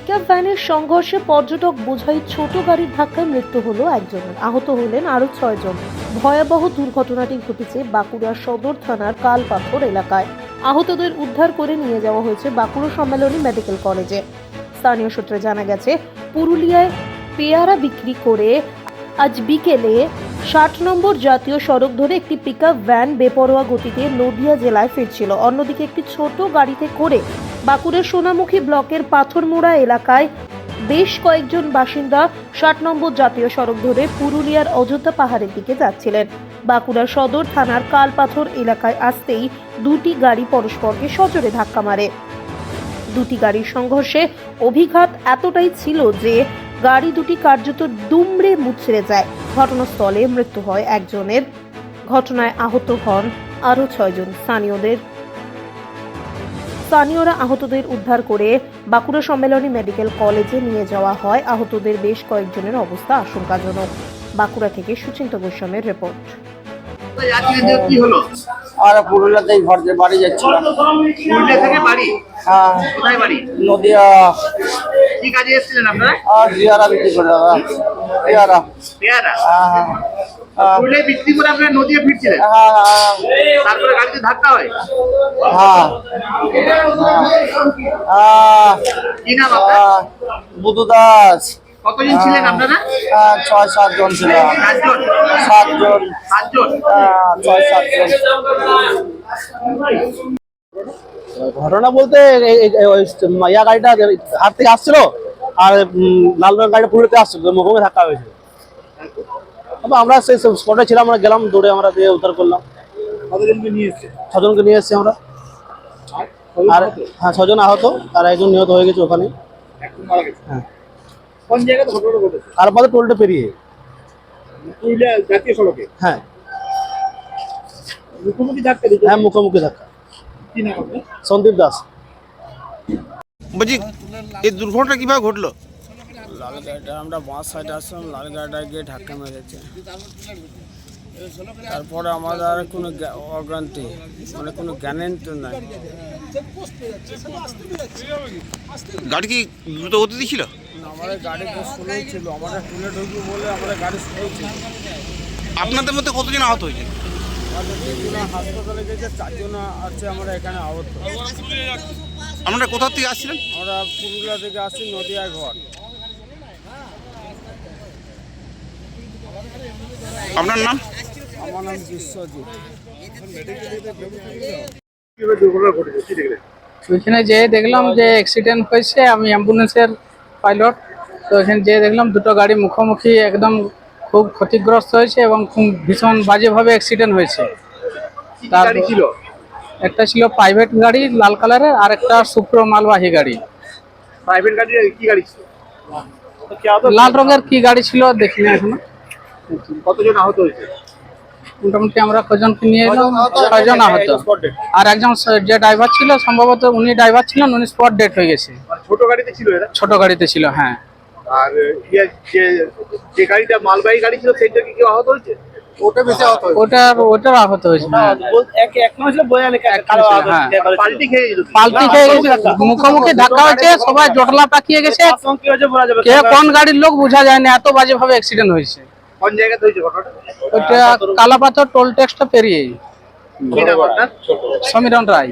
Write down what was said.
Pickup ভ্যানের সংঘর্ষে পর্যটক বোঝাই ছোট গাড়ির ধাক্কায় মৃত্যু হলো একজনের আহত হলেন আরও ছয়জন। ভয়াবহ দুর্ঘটনাটি ঘটেছে বাঁকুড়া সদর থানার কালপাথর এলাকায়। আহতদের উদ্ধার করে নিয়ে যাওয়া হয়েছে বাঁকুড়া সম্মেলনী মেডিকেল কলেজে। স্থানীয় সূত্রে জানা গেছে, পুরুলিয়ায় পেয়ারা বিক্রি করে আজ বিকেলে ষাট নম্বর জাতীয় সড়ক ধরে একটি পিকআপ ভ্যান বেপরোয়া গতিতে নদিয়া জেলায় ফিরছিল। অন্যদিকে একটি ছোট গাড়িতে করে বাঁকুড়ার সোনামুখী ব্লকের পাথরমোড়া এলাকায় বেশ কয়েকজন বাসিন্দা ষাট নম্বর জাতীয় সড়ক ধরে পুরুলিয়ার অযোধ্যা পাহাড়ের দিকে যাচ্ছিলেন। বাঁকুড়ার সদর থানার কালপাথর এলাকায় আসতেই দুটি গাড়ি পরস্পরকে সজোরে ধাক্কা মারে। দুটি গাড়ির সংঘর্ষে অভিঘাত এতটাই ছিল যে গাড়ি দুটি কার্যত দুমড়ে মুচড়ে যায়। ঘটনাস্থলে মৃত্যু হয় একজনের। ঘটনায় আহত হন আরও ছয়জন স্থানীয়দের। স্থানীয়রা আহতদের উদ্ধার করে বাঁকুড়া সম্মেলনী মেডিকেল কলেজে নিয়ে যাওয়া হয়। আহতদের বেশ কয়েকজনের অবস্থা আশঙ্কাজনক। বাঁকুড়া থেকে সুচিন্ত গোস্বামীর রিপোর্ট। অ্যাক্সিডেন্ট কি হলো আর পুরুলিয়াতেই বাড়ি যাচ্ছিলাম। পুরুলিয়া থেকে বাড়ি? হ্যাঁ। কোথায় বাড়ি? নদিয়া কি কাজে এসেছিলেন আপনারা? পেয়ারা বিক্রি করে দাদা। পেয়ারা। পেয়ারা? হ্যাঁ হ্যাঁ। বিক্রি করে আপনারা নদিয়া ফিরছিলেন? হ্যাঁ, তারপরে গাড়িতে ধাক্কা হয়? হ্যাঁ। কি নাম আপনার? বুধু দাস। কতজন ছিলেন আপনারা? ছয় সাতজন ছিল চারজন সাতজন। সাতজন? হ্যাঁ, ছয় সাতজন। ঘটনা বলতে ইয়া গাড়িটা হাত থেকে আসছিল আর লাল রঙের গাড়িটা পুরোতে আসছিল মুখোমুখি ধাক্কা হয়েছে আমরা সেই স্পটে ছিলাম আমরা গেলাম দৌড়ে আমরা দিয়ে উদ্ধার করলাম। ছজনকে নিয়ে এসেছি আমরা। আর হ্যাঁ ছজন আহত আর একজন নিহত হয়ে গেছে ওখানে। হ্যাঁ। ঘটেছে? তারপরে টোলটা পেরিয়ে। জাতীয় সড়কে? হ্যাঁ। মুখোমুখি ধাক্কা হ্যাঁ মুখোমুখি ধাক্কা। সন্দীপ দাস। বলছি এই দুর্ঘটনা কীভাবে ঘটলো? লাল গাড়িটা আমরা বাঁ সাইডে আসলাম লাল গাড়িটা গিয়ে ধাক্কা মেরেছে। তারপরে আমাদের আর কোনো অজ্ঞানতি মানে কোনো জ্ঞানের তো নাই। গাড়ি কি দ্রুত গতিতে ছিল? আমাদের গাড়ি তো স্লোই ছিল। আমরা তুলে ঢুকবো বলে আমাদের গাড়ি স্লো ছিল। আপনাদের মধ্যে কতজন আহত হয়েছে? আমাদের হাসপাতালে গেছে চারজন আছে আমরা এখানে আহত আপনারা কোথা থেকে আসছিলেন? আমরা পুরুলিয়া থেকে আসছি নদিয়ায় ঘর। আপনার নাম? আমার নাম বিশ্বজিৎ। ওইখানে যেয়ে দেখলাম যে অ্যাক্সিডেন্ট হয়েছে আমি অ্যাম্বুলেন্সের পাইলট তো ওইখানে যেয়ে দেখলাম দুটো গাড়ি মুখোমুখি একদম খুব ক্ষতিগ্রস্ত হয়েছে এবং খুব ভীষণ বাজেভাবে অ্যাক্সিডেন্ট হয়েছে। তার- ছিল? একটা ছিল প্রাইভেট গাড়ি লাল কালারের আর একটা সুপ্র মালবাহী গাড়ি। প্রাইভেট গাড়ি কি গাড়ি ছিল? লাল রঙের কি গাড়ি ছিল দেখিনি এখনও। কতজন আহত হয়েছে? মোটামুটি আমরা কজনকে নিয়ে এলাম ছয়জন আহত। আর একজন যে ড্রাইভার ছিল সম্ভবত উনি ড্রাইভার ছিলেন উনি স্পট ডেট হয়ে গেছে। ছোট গাড়িতে ছিল ছোট গাড়িতে ছিল হ্যাঁ। আর ইয়ে যে যে গাড়িটা মালবাহী গাড়ি ছিল সেইটা কি কেউ আহত হয়েছে? ওটা বেশি আহত হয়েছে। ওটার ওটার আহত হয়েছে হ্যাঁ। এক এক নয় ছিল বয়ালে কালো আহত হ্যাঁ। পাল্টি খেয়ে গেছিল। পাল্টি খেয়ে গেছে মুখোমুখি ধাক্কা হয়েছে সবাই জটলা পাকিয়ে গেছে। কি হয়েছে বলা যাবে কে কোন গাড়ির লোক বোঝা যায় না এত বাজে ভাবে অ্যাক্সিডেন্ট হয়েছে। কোন জায়গাতে হয়েছে ঘটনাটা? ওইটা কালাপাথর টোল ট্যাক্সটা পেরিয়ে। সমীরণ রায়।